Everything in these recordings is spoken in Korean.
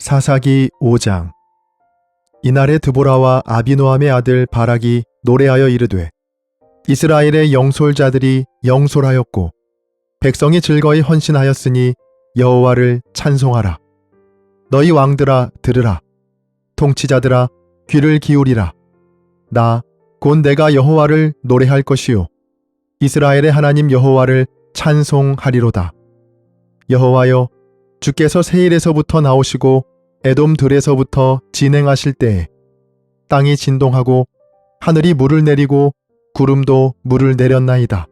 사사기 5장. 이날에 드보라와 아비노함의 아들 바락이 노래하여 이르되 이스라엘의 영솔자들이 영솔하였고 백성이 즐거이 헌신하였으니 여호와를 찬송하라. 너희 왕들아 들으라. 통치자들아 귀를 기울이라. 나 곧 내가 여호와를 노래할 것이요. 이스라엘의 하나님 여호와를 찬송하리로다. 여호와여 주께서 세일에서부터 나오시고 에돔 들에서부터 진행하실 때에 땅이 진동하고 하늘이 물을 내리고 구름도 물을 내렸나이다.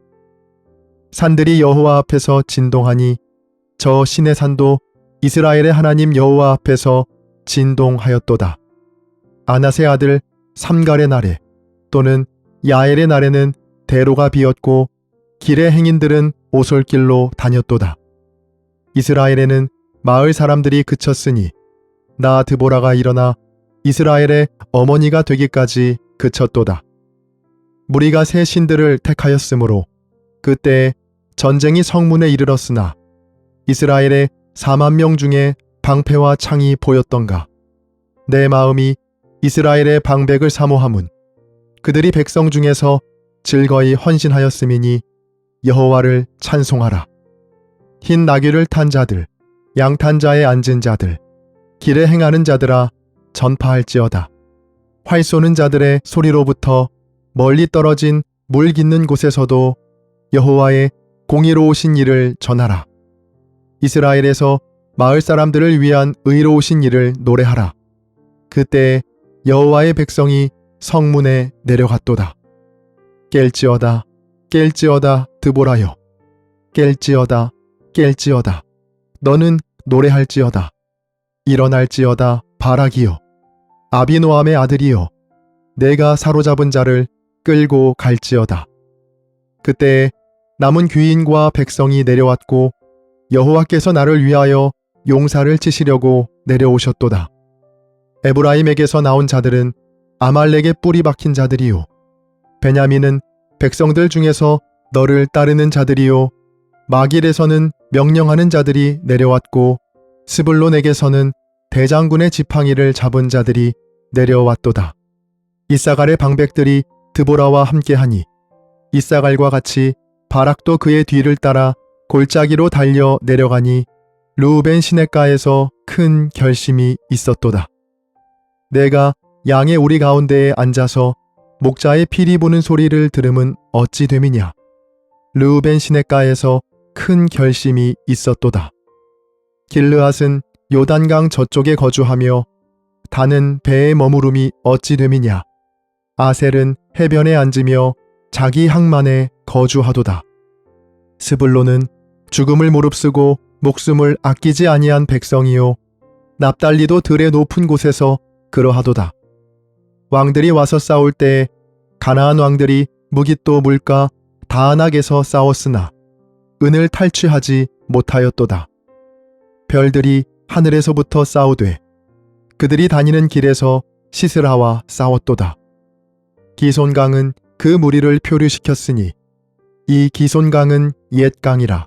산들이 여호와 앞에서 진동하니 저 신의 산도 이스라엘의 하나님 여호와 앞에서 진동하였도다. 아나세 아들 삼갈의 날에 또는 야엘의 날에는 대로가 비었고 길의 행인들은 오솔길로 다녔도다. 이스라엘에는 마을 사람들이 그쳤으니 나 드보라가 일어나 이스라엘의 어머니가 되기까지 그쳤도다. 무리가 새 신들을 택하였으므로 그때 전쟁이 성문에 이르렀으나 이스라엘의 4만 명 중에 방패와 창이 보였던가. 내 마음이 이스라엘의 방백을 사모함은 그들이 백성 중에서 즐거이 헌신하였음이니 여호와를 찬송하라. 흰 나귀를 탄 자들, 양탄 자에 앉은 자들, 길에 행하는 자들아 전파할지어다. 활 쏘는 자들의 소리로부터 멀리 떨어진 물 깃는 곳에서도 여호와의 공의로우신 일을 전하라. 이스라엘에서 마을 사람들을 위한 의로우신 일을 노래하라. 그때 여호와의 백성이 성문에 내려갔도다. 깰지어다, 깰지어다, 드보라여. 깰지어다, 깰지어다. 너는 노래할지어다. 일어날지어다, 바라기여. 아비노함의 아들이여. 내가 사로잡은 자를 끌고 갈지어다. 그때 남은 귀인과 백성이 내려왔고 여호와께서 나를 위하여 용사를 치시려고 내려오셨도다. 에브라임에게서 나온 자들은 아말렉의 뿌리 박힌 자들이요. 베냐민은 백성들 중에서 너를 따르는 자들이요. 마길에서는 명령하는 자들이 내려왔고 스불론에게서는 대장군의 지팡이를 잡은 자들이 내려왔도다. 이사갈의 방백들이 드보라와 함께하니 이사갈과 같이 바락도 그의 뒤를 따라 골짜기로 달려 내려가니 루벤 시냇가에서 큰 결심이 있었도다. 내가 양의 우리 가운데에 앉아서 목자의 피리 부는 소리를 들음은 어찌 됨이냐. 르우벤 시냇가에서 큰 결심이 있었도다. 길르앗은 요단강 저쪽에 거주하며 다는 배에 머무름이 어찌 됨이냐. 아셀은 해변에 앉으며 자기 항만에 거주하도다. 스불로는 죽음을 무릅쓰고 목숨을 아끼지 아니한 백성이요. 납달리도 들의 높은 곳에서 그러하도다. 왕들이 와서 싸울 때에 가나안 왕들이 무깃도 물가 다안악에서 싸웠으나 은을 탈취하지 못하였도다. 별들이 하늘에서부터 싸우되 그들이 다니는 길에서 시스라와 싸웠도다. 기손강은 그 무리를 표류시켰으니 이 기손강은 옛 강이라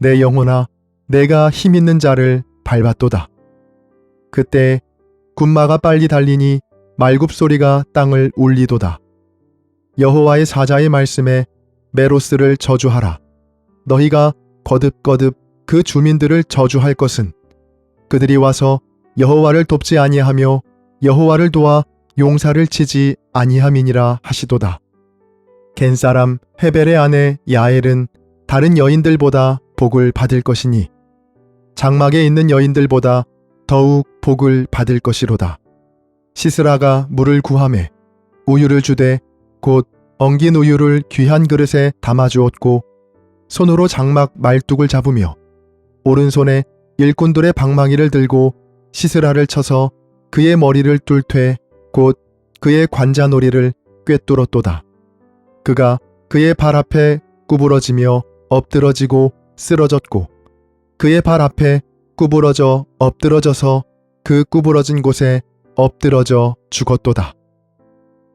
내 영혼아 내가 힘 있는 자를 밟았도다. 그때 군마가 빨리 달리니 말굽 소리가 땅을 울리도다. 여호와의 사자의 말씀에 메로스를 저주하라. 너희가 거듭거듭 그 주민들을 저주할 것은 그들이 와서 여호와를 돕지 아니하며 여호와를 도와 용사를 치지 아니함이니라 하시도다. 겐 사람 헤벨의 아내 야엘은 다른 여인들보다 복을 받을 것이니 장막에 있는 여인들보다 더욱 복을 받을 것이로다. 시스라가 물을 구함에 우유를 주되 곧 엉긴 우유를 귀한 그릇에 담아 주었고 손으로 장막 말뚝을 잡으며 오른손에 일꾼들의 방망이를 들고 시스라를 쳐서 그의 머리를 뚫되 곧 그의 관자놀이를 꿰뚫었도다. 그가 그의 발 앞에 구부러지며 엎드러지고 쓰러졌고 그의 발 앞에 구부러져 엎드러져서 그 구부러진 곳에 엎드러져 죽었도다.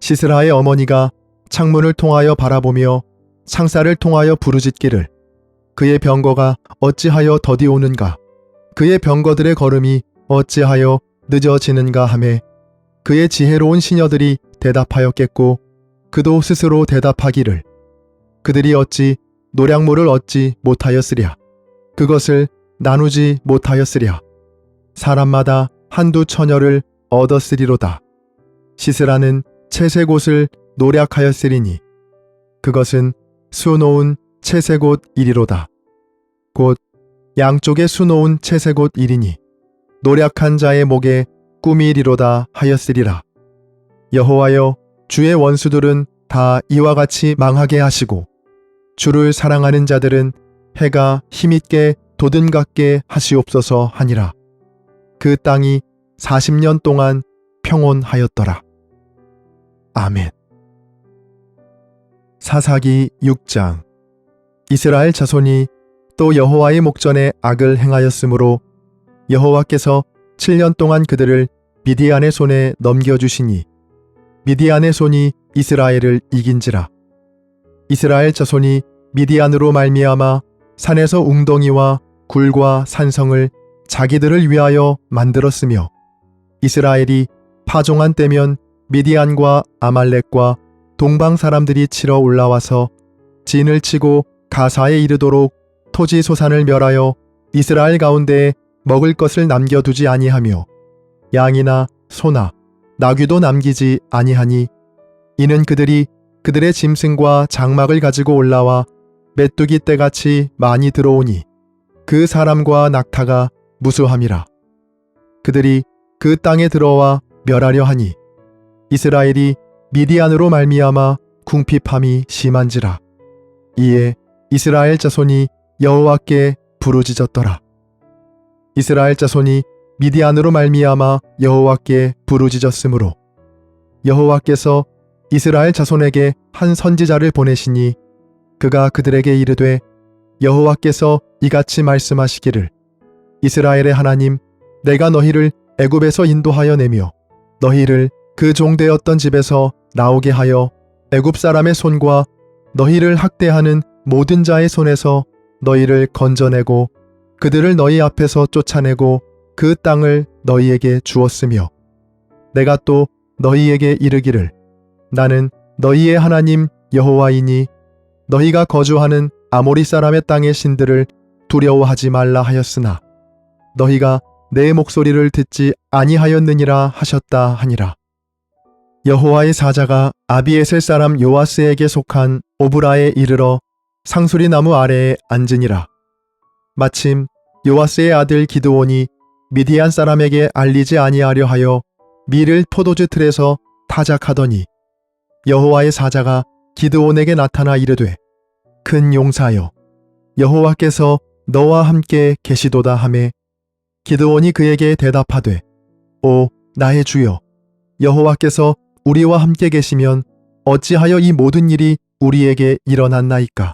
시스라의 어머니가 창문을 통하여 바라보며 창살을 통하여 부르짖기를 그의 병거가 어찌하여 더디오는가? 그의 병거들의 걸음이 어찌하여 늦어지는가 하매 그의 지혜로운 시녀들이 대답하였겠고 그도 스스로 대답하기를. 그들이 어찌 노량물을 얻지 못하였으랴? 그것을 나누지 못하였으랴? 사람마다 한두 처녀를 얻었으리로다. 시스라는 채색 옷을 노략하였으리니 그것은 수놓은 채색옷 이리로다 곧 양쪽에 수놓은 채색옷 이리니 노략한 자의 목에 꿈이리로다 하였으리라 여호와여 주의 원수들은 다 이와 같이 망하게 하시고 주를 사랑하는 자들은 해가 힘있게 도든갑게 하시옵소서 하니라. 그 땅이 40년 동안 평온하였더라. 아멘. 사사기 6장 이스라엘 자손이 또 여호와의 목전에 악을 행하였으므로 여호와께서 7년 동안 그들을 미디안의 손에 넘겨주시니 미디안의 손이 이스라엘을 이긴지라. 이스라엘 자손이 미디안으로 말미암아 산에서 웅덩이와 굴과 산성을 자기들을 위하여 만들었으며 이스라엘이 파종한 때면 미디안과 아말렉과 동방 사람들이 치러 올라와서 진을 치고 가사에 이르도록 토지 소산을 멸하여 이스라엘 가운데에 먹을 것을 남겨두지 아니하며 양이나 소나 나귀도 남기지 아니하니 이는 그들이 그들의 짐승과 장막을 가지고 올라와 메뚜기 떼같이 많이 들어오니 그 사람과 낙타가 무수함이라. 그들이 그 땅에 들어와 멸하려 하니 이스라엘이 미디안으로 말미암아 궁핍함이 심한지라. 이에 이스라엘 자손이 여호와께 부르짖었더라. 이스라엘 자손이 미디안으로 말미암아 여호와께 부르짖었으므로 여호와께서 이스라엘 자손에게 한 선지자를 보내시니 그가 그들에게 이르되 여호와께서 이같이 말씀하시기를 이스라엘의 하나님 내가 너희를 애굽에서 인도하여 내며 너희를 그 종되었던 집에서 나오게 하여 애굽 사람의 손과 너희를 학대하는 모든 자의 손에서 너희를 건져내고 그들을 너희 앞에서 쫓아내고 그 땅을 너희에게 주었으며 내가 또 너희에게 이르기를 나는 너희의 하나님 여호와이니 너희가 거주하는 아모리 사람의 땅의 신들을 두려워하지 말라 하였으나 너희가 내 목소리를 듣지 아니하였느니라 하셨다 하니라. 여호와의 사자가 아비에셀 사람 요아스에게 속한 오브라에 이르러 상수리 나무 아래에 앉으니라. 마침 요아스의 아들 기드온이 미디안 사람에게 알리지 아니하려 하여 밀을 포도주 틀에서 타작하더니 여호와의 사자가 기드온에게 나타나 이르되 큰 용사여 여호와께서 너와 함께 계시도다 하매 기드온이 그에게 대답하되 오 나의 주여 여호와께서 우리와 함께 계시면 어찌하여 이 모든 일이 우리에게 일어났나이까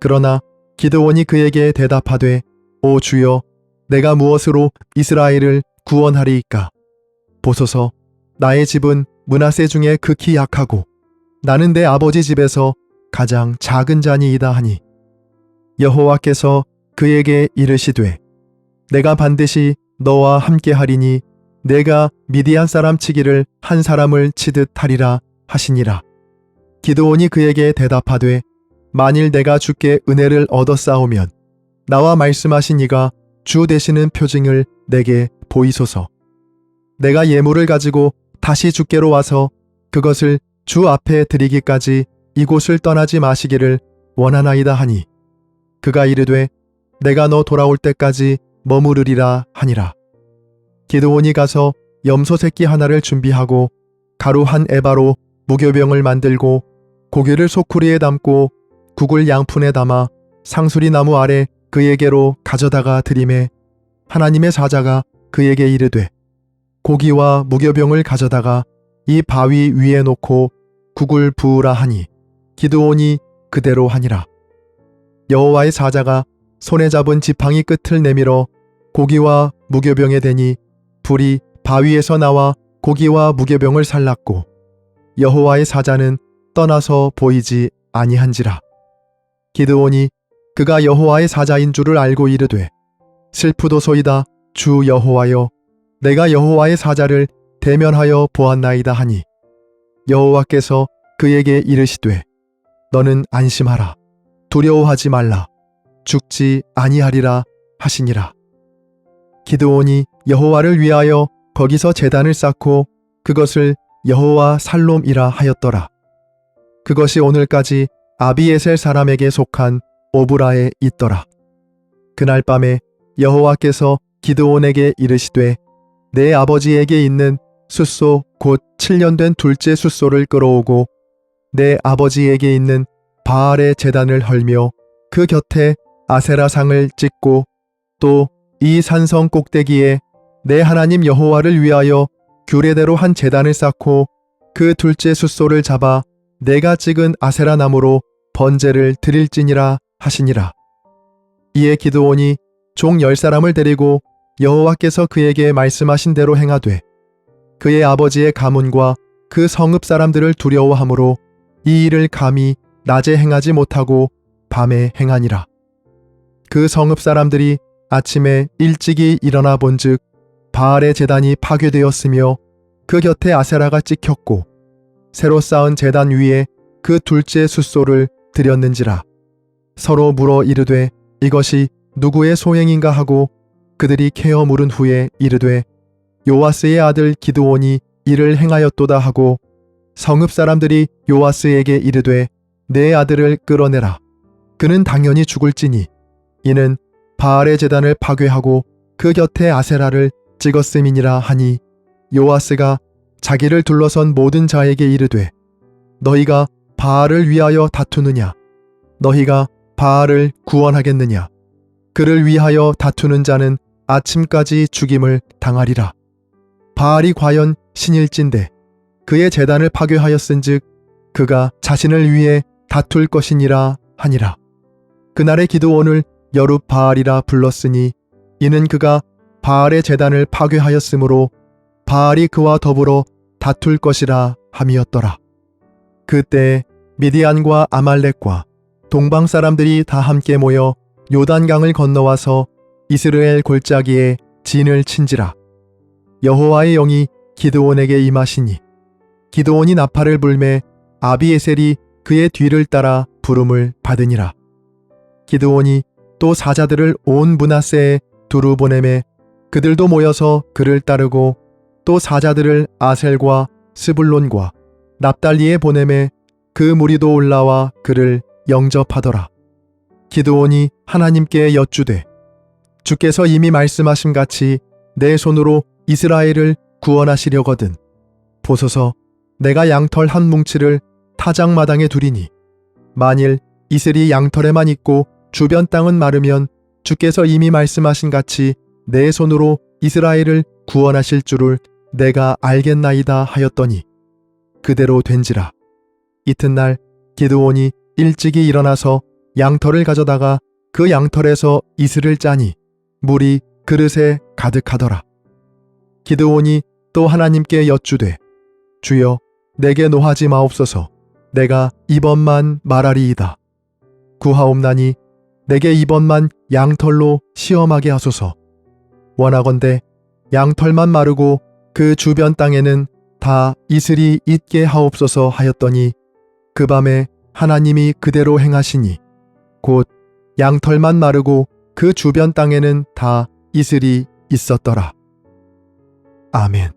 그러나 기드온이 그에게 대답하되 오 주여 내가 무엇으로 이스라엘을 구원하리이까? 보소서 나의 집은 문하세 중에 극히 약하고 나는 내 아버지 집에서 가장 작은 자니이다 하니. 여호와께서 그에게 이르시되 내가 반드시 너와 함께 하리니 내가 미디안 사람 치기를 한 사람을 치듯 하리라 하시니라. 기드온이 그에게 대답하되 만일 내가 주께 은혜를 얻었사오면 나와 말씀하신 이가 주 되시는 표징을 내게 보이소서 내가 예물을 가지고 다시 주께로 와서 그것을 주 앞에 드리기까지 이곳을 떠나지 마시기를 원하나이다 하니 그가 이르되 내가 너 돌아올 때까지 머무르리라 하니라. 기드온이 가서 염소 새끼 하나를 준비하고 가루 한 에바로 무교병을 만들고 고기를 소쿠리에 담고 국을 양푼에 담아 상수리 나무 아래 그에게로 가져다가 드림에 하나님의 사자가 그에게 이르되 고기와 무교병을 가져다가 이 바위 위에 놓고 국을 부으라 하니 기드온이 그대로 하니라. 여호와의 사자가 손에 잡은 지팡이 끝을 내밀어 고기와 무교병에 대니 불이 바위에서 나와 고기와 무교병을 살랐고 여호와의 사자는 떠나서 보이지 아니한지라. 기드온이 그가 여호와의 사자인 줄을 알고 이르되 슬프도소이다 주 여호와여 내가 여호와의 사자를 대면하여 보았나이다 하니. 여호와께서 그에게 이르시되 너는 안심하라 두려워하지 말라 죽지 아니하리라 하시니라. 기드온이 여호와를 위하여 거기서 제단을 쌓고 그것을 여호와 살롬이라 하였더라. 그것이 오늘까지 아비에셀 사람에게 속한 오브라에 있더라. 그날 밤에 여호와께서 기드온에게 이르시되 내 아버지에게 있는 숫소 곧 7년 된 둘째 숫소를 끌어오고 내 아버지에게 있는 바알의 재단을 헐며 그 곁에 아세라상을 찍고 또 이 산성 꼭대기에 내 하나님 여호와를 위하여 규례대로 한 재단을 쌓고 그 둘째 숫소를 잡아 내가 찍은 아세라 나무로 번제를 드릴지니라 하시니라. 이에 기드온이 종 열 사람을 데리고 여호와께서 그에게 말씀하신 대로 행하되 그의 아버지의 가문과 그 성읍 사람들을 두려워하므로 이 일을 감히 낮에 행하지 못하고 밤에 행하니라. 그 성읍 사람들이 아침에 일찍이 일어나 본즉 바알의 재단이 파괴되었으며 그 곁에 아세라가 찍혔고 새로 쌓은 재단 위에 그 둘째 숫소를 드렸는지라. 서로 물어 이르되 이것이 누구의 소행인가? 하고 그들이 캐어 물은 후에 이르되 요아스의 아들 기드온이 이를 행하였도다. 하고 성읍 사람들이 요아스에게 이르되 내 아들을 끌어내라. 그는 당연히 죽을지니. 이는 바알의 재단을 파괴하고 그 곁에 아세라를 찍었음이니라 하니 요아스가 자기를 둘러선 모든 자에게 이르되 너희가 바알을 위하여 다투느냐? 너희가 바알을 구원하겠느냐? 그를 위하여 다투는 자는 아침까지 죽임을 당하리라. 바알이 과연 신일진데 그의 재단을 파괴하였은즉 그가 자신을 위해 다툴 것이니라 하니라. 그날의 기도원을 여룹 바알이라 불렀으니 이는 그가 바알의 재단을 파괴하였으므로 바알이 그와 더불어 다툴 것이라 함이었더라. 그때 미디안과 아말렉과 동방 사람들이 다 함께 모여 요단강을 건너와서 이스라엘 골짜기에 진을 친지라. 여호와의 영이 기드온에게 임하시니 기드온이 나팔을 불매 아비에셀이 그의 뒤를 따라 부름을 받으니라. 기드온이 또 사자들을 온 문하세에 두루 보내매 그들도 모여서 그를 따르고 또 사자들을 아셀과 스불론과 납달리에 보내매 그 무리도 올라와 그를 영접하더라. 기드온이 하나님께 여쭈되 주께서 이미 말씀하신 같이 내 손으로 이스라엘을 구원하시려거든 보소서 내가 양털 한 뭉치를 타작마당에 두리니 만일 이슬이 양털에만 있고 주변 땅은 마르면 주께서 이미 말씀하신 같이 내 손으로 이스라엘을 구원하실 줄을 내가 알겠나이다 하였더니 그대로 된지라. 이튿날 기드온이 일찍이 일어나서 양털을 가져다가 그 양털에서 이슬을 짜니 물이 그릇에 가득하더라. 기드온이 또 하나님께 여쭈되 주여 내게 노하지 마옵소서 내가 이번만 말하리이다. 구하옵나니 내게 이번만 양털로 시험하게 하소서. 원하건대 양털만 마르고 그 주변 땅에는 다 이슬이 있게 하옵소서 하였더니 그 밤에 하나님이 그대로 행하시니 곧 양털만 마르고 그 주변 땅에는 다 이슬이 있었더라. 아멘.